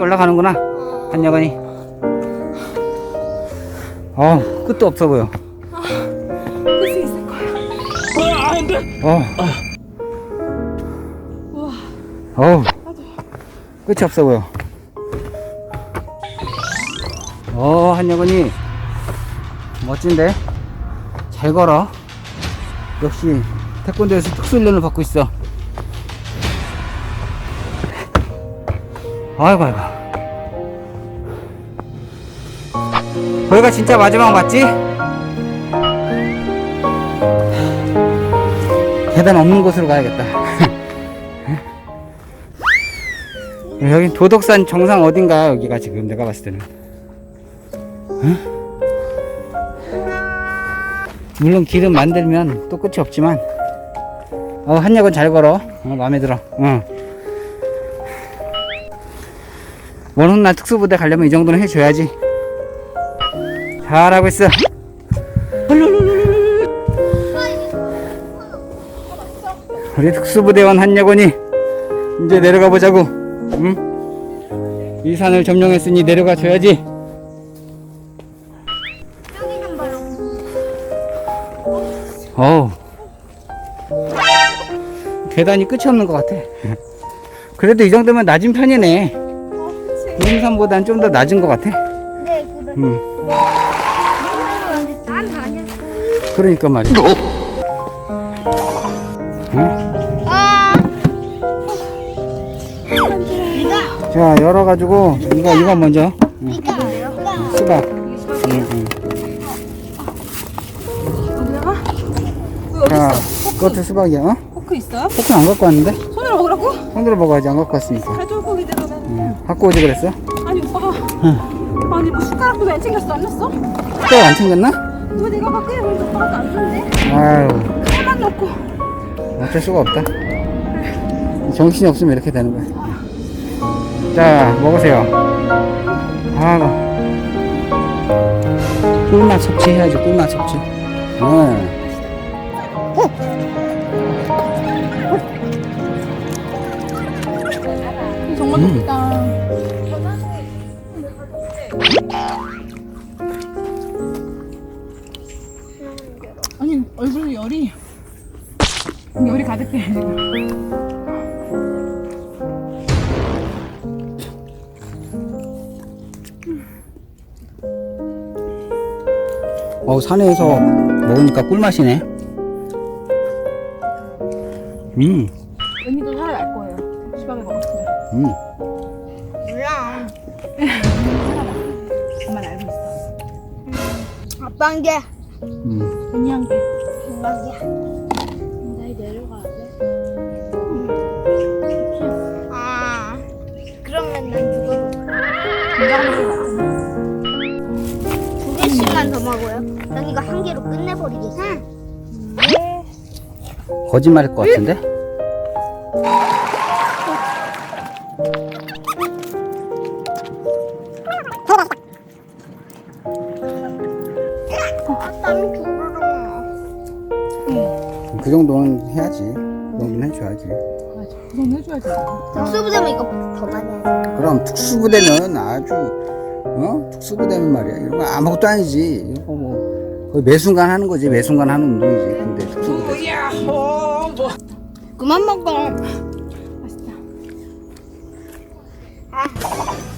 올라가는구나. 한여관이. 어, 끝도 없어 보여. 끝이 있을 거야. 어. 어우, 끝이 없어 보여. 어, 한여근이 멋진데? 잘 걸어. 역시 태권도에서 특수 훈련을 받고 있어. 아이고, 아이고. 거기가 진짜 마지막 맞지? 계단 없는 곳으로 가야겠다. 여기 도덕산 정상 어딘가 여기가 지금 내가 봤을 때는. 응? 물론 길은 만들면 또 끝이 없지만 어 한약은 잘 걸어 어, 마음에 들어 어. 먼 훗날 특수부대 가려면 이 정도는 해줘야지 잘하고 있어 우리 특수부대원 한여군이 이제 내려가 보자고. 응? 이 산을 점령했으니 내려가 줘야지. 어우. 계단이 끝이 없는 것 같아. 그래도 이 정도면 낮은 편이네. 어. 우림산보단 좀 더 낮은 것 같아. 네, 그래. 응. 근데 난 아니야. 그러니까 말이야. 응? 아. 네가 자, 열어가지고, 이거, 이거 먼저. 응, 수박. 응, 응. 어디 자, 있어? 그것도 수박이야. 어? 포크 있어요? 포크 안 갖고 왔는데? 손으로 먹으라고? 손으로 먹어야지, 안 갖고 왔으니까. 응. 갖고 오지 그랬어? 아니 오빠가. 아니 뭐 숟가락도 안 챙겼어 안 냈어? 숟가락 안 챙겼나? 왜 내가 밖에 있는데 오빠가 안 줬네? 아유, 칼만 넣고. 어쩔 수가 없다. 정신이 없으면 이렇게 되는 거야. 자, 먹으세요. 아, 꿀맛 섭취해야지, 꿀맛 섭취. 응. 정 맛있다. 아니 얼굴 열이 열이 가득해 지금. 어, 산에서 먹으니까 꿀맛이네. 음. 시방에 먹었으면. 음. 몰라. 정말 알고 있어. 아빠인 게 음. 언니 한 개. 생각이야. 나이 내려가야 돼. 아. 그러면 난 이거 두 개씩만 더 먹어요. 난 이거 한 개로 끝내버리겠어. 거짓말일 것 같은데? 그 정도는 해야지. 그 정도는 해줘야지. 맞아. 그건 해줘야지. 특수부대면 이거 더 많이 해야지. 그럼 특수부대는 아주, 어? 특수부대는 말이야. 이런 거 아무것도 아니지. 이거 뭐, 거의 매 순간 하는 거지. 매 순간 하는 운동이지. 근데 특수부대. 그만 먹어. 맛있다. 아,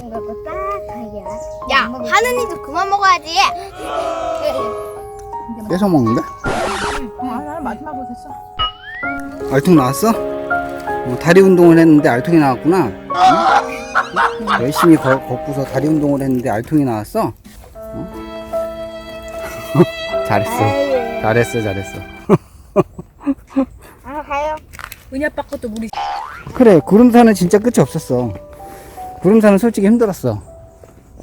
이거. 야, 하느니도 그만 먹어야지. 뺏어 먹는데? 어, 나는 마지막으로 됐어. 알통 나왔어? 어, 다리 운동을 했는데 알통이 나왔구나. 응? 열심히 거, 걷고서 다리 운동을 했는데 알통이 나왔어? 어? 잘했어. 잘했어, 잘했어. 아, 가요. 은희 아빠 것도 물이. 그래, 구름산은 진짜 끝이 없었어. 구름산은 솔직히 힘들었어.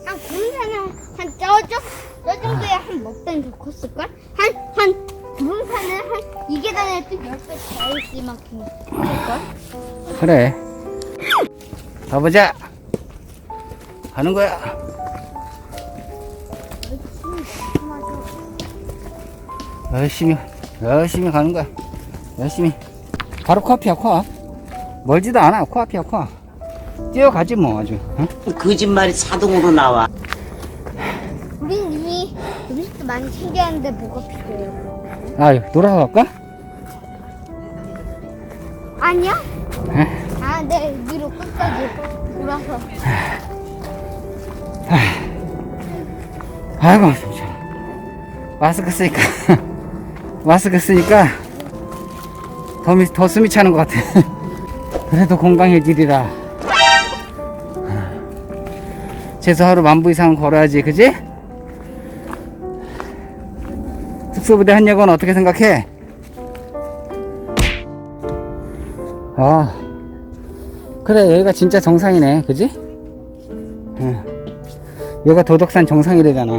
아, 구름산은 한 저쪽, 저 정도에 한 먹던 그 컸을걸? 한, 한, 구름산은 한, 이 계단에 또 열배 더 있을 만큼? 그래. 가보자. 가는 거야. 열심히, 열심히 가는 거야. 열심히. 바로 코앞이야, 코앞. 멀지도 않아. 코앞이야, 코앞. 뛰어가지 뭐 아주. 어? 거짓말이 자동으로 나와. 우린 이미 음식도 많이 챙겼는데 뭐가 필요해요? 아, 놀아서 갈까? 아니야? 에? 아, 네, 위로 끝까지 돌아서. 아이고, 진짜. 마스크 쓰니까. 마스크 쓰니까 더, 미, 더 숨이 차는 것 같아. 그래도 건강해지리라. 최소 하루 만보 이상은 걸어야지, 그지? 특수부대 한여건 어떻게 생각해? 아, 그래, 여기가 진짜 정상이네, 그지? 응. 여기가 도덕산 정상이래잖아.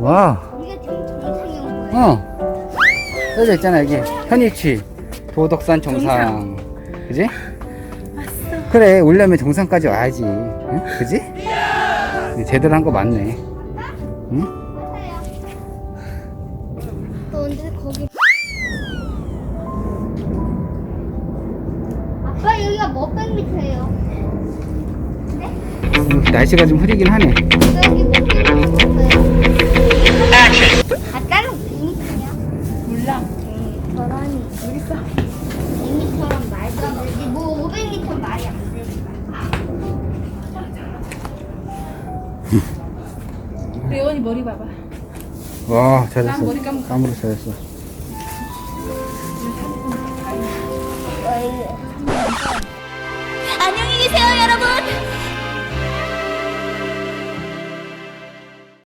와, 이게 정상인 거예요. 어. 써져 있잖아, 여기. 현위치. 도덕산 정상. 그지? 그래, 오려면 정상까지 와야지. 응? 그지? 제대로 한 거 맞네. 응? 여기가 몇 백 미터예요? 음, 날씨가 좀 흐리긴 하네. 여기 몇 백 미터예요? 아까는 9미터냐? 몰라. 응, 저런이. 모르겠어. 2미터랑 말도 안 되지. 뭐 500미터 말이 안 되니까. 우리 예원이 머리 봐봐. 와, 난 잘했어. 머리 감으로 잘했어.